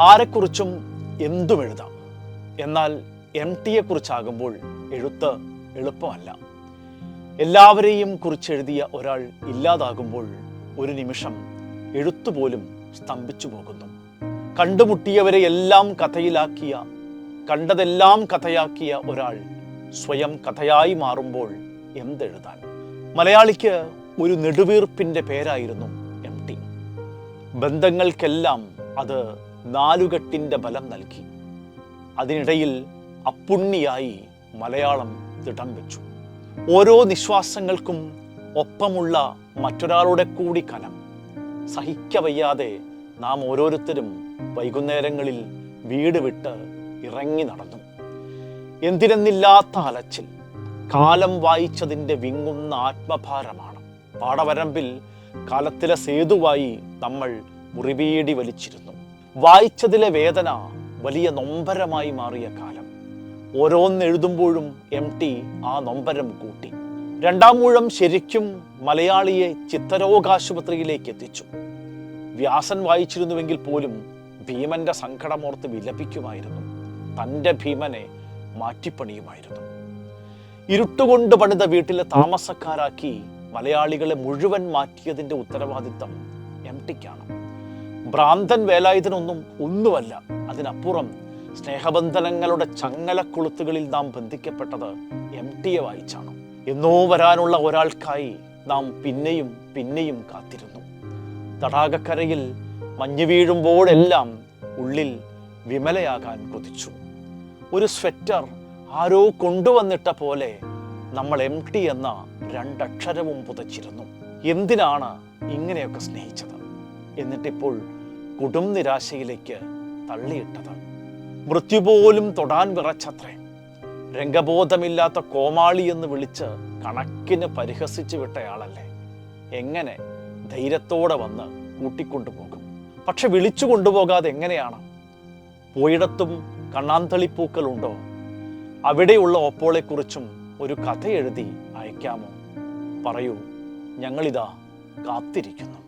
ആരെക്കുറിച്ചും എന്തും എഴുതാം. എന്നാൽ എം ടിയെക്കുറിച്ചാകുമ്പോൾ എഴുത്ത് എളുപ്പമല്ല. എല്ലാവരെയും കുറിച്ചെഴുതിയ ഒരാൾ ഇല്ലാതാകുമ്പോൾ ഒരു നിമിഷം എഴുത്തുപോലും സ്തംഭിച്ചു പോകുന്നു. കണ്ടുമുട്ടിയവരെ എല്ലാം കഥയിലാക്കിയ കണ്ടതെല്ലാം കഥയാക്കിയ ഒരാൾ സ്വയം കഥയായി മാറുമ്പോൾ എന്തെഴുതാൻ? മലയാളിക്ക് ഒരു നെടുവീർപ്പിന്റെ പേരായിരുന്നു എം ടി ബന്ധങ്ങൾക്കെല്ലാം അത് നാലുകെട്ടിന്റെ ബലം നൽകി. അതിനിടയിൽ അപ്പുണ്ണിയായി മലയാളം തിടം വെച്ചു. ഓരോ നിശ്വാസങ്ങൾക്കും ഒപ്പമുള്ള മറ്റൊരാളുടെ കൂടി കനം. സഹിക്കവയ്യാതെ നാം ഓരോരുത്തരും വൈകുന്നേരങ്ങളിൽ വീട് വിട്ട് ഇറങ്ങി നടന്നു. എന്തിനെന്നില്ലാത്ത അലച്ചിൽ. കാലം വായിച്ചതിന്റെ വിങ്ങുന്ന ആത്മഭാരമാണ്. പാടവരമ്പിൽ കാലത്തിലെ സേതുവായി നമ്മൾ മുറിവീടി വലിച്ചിരുന്നു. വായിച്ചതിലെ വേദന വലിയ നൊമ്പരമായി മാറിയ കാലം. ഓരോന്നെഴുതുമ്പോഴും എം ടി ആ നൊമ്പരം കൂട്ടി. രണ്ടാം മൂഴം ശരിക്കും മലയാളിയെ ചിത്തരോഗാശുപത്രിയിലേക്ക് എത്തിച്ചു. വ്യാസൻ വായിച്ചിരുന്നുവെങ്കിൽ പോലും ഭീമന്റെ സങ്കടമോർത്ത് വിലപിക്കുമായിരുന്നു. തന്റെ ഭീമനെ മാറ്റിപ്പണിയുമായിരുന്നു. ഇരുട്ടുകൊണ്ട് പണിത വീട്ടിലെ താമസക്കാരാക്കി മലയാളികളെ മുഴുവൻ മാറ്റിയതിന്റെ ഉത്തരവാദിത്തം എം ടിക്കാണ്. ഭ്രാന്തൻ വേലായുധനൊന്നും ഒന്നുമല്ല. അതിനപ്പുറം സ്നേഹബന്ധനങ്ങളുടെ ചങ്ങലക്കുളുത്തുകളിൽ നാം ബന്ധിക്കപ്പെട്ടത് എം ടിയെ വായിച്ചാണ്. എന്നോ വരാനുള്ള ഒരാൾക്കായി നാം പിന്നെയും പിന്നെയും കാത്തിരുന്നു. തടാകക്കരയിൽ മഞ്ഞ് വീഴുമ്പോഴെല്ലാം ഉള്ളിൽ വിമലയാകാൻ കൊതിച്ചു. ഒരു സ്വെറ്റർ ആരോ കൊണ്ടുവന്നിട്ട പോലെ നമ്മൾ എം ടി എന്ന രണ്ടക്ഷരവും പുതച്ചിരുന്നു. എന്തിനാണ് ഇങ്ങനെയൊക്കെ സ്നേഹിച്ചത്? എന്നിട്ടിപ്പോൾ കൊടും നിരാശയിലേക്ക് തള്ളിയിട്ടത് മൃത്യു പോലും തൊടാൻ വിറച്ചത്രേ. രംഗബോധമില്ലാത്ത കോമാളി എന്ന് വിളിച്ച് കണക്കിന് പരിഹസിച്ചു വിട്ടയാളല്ലേ. എങ്ങനെ ധൈര്യത്തോടെ വന്ന് കൂട്ടിക്കൊണ്ടുപോകും പക്ഷെ വിളിച്ചു കൊണ്ടുപോകാതെ എങ്ങനെയാണ്? പോയിടത്തും കണ്ണാന്തളിപ്പൂക്കളുണ്ടോ? അവിടെയുള്ള ഒപ്പോളെക്കുറിച്ചും ഒരു കഥ എഴുതി അയക്കാമോ? പറയൂ ഞങ്ങളിതാ കാത്തിരിക്കുന്നു.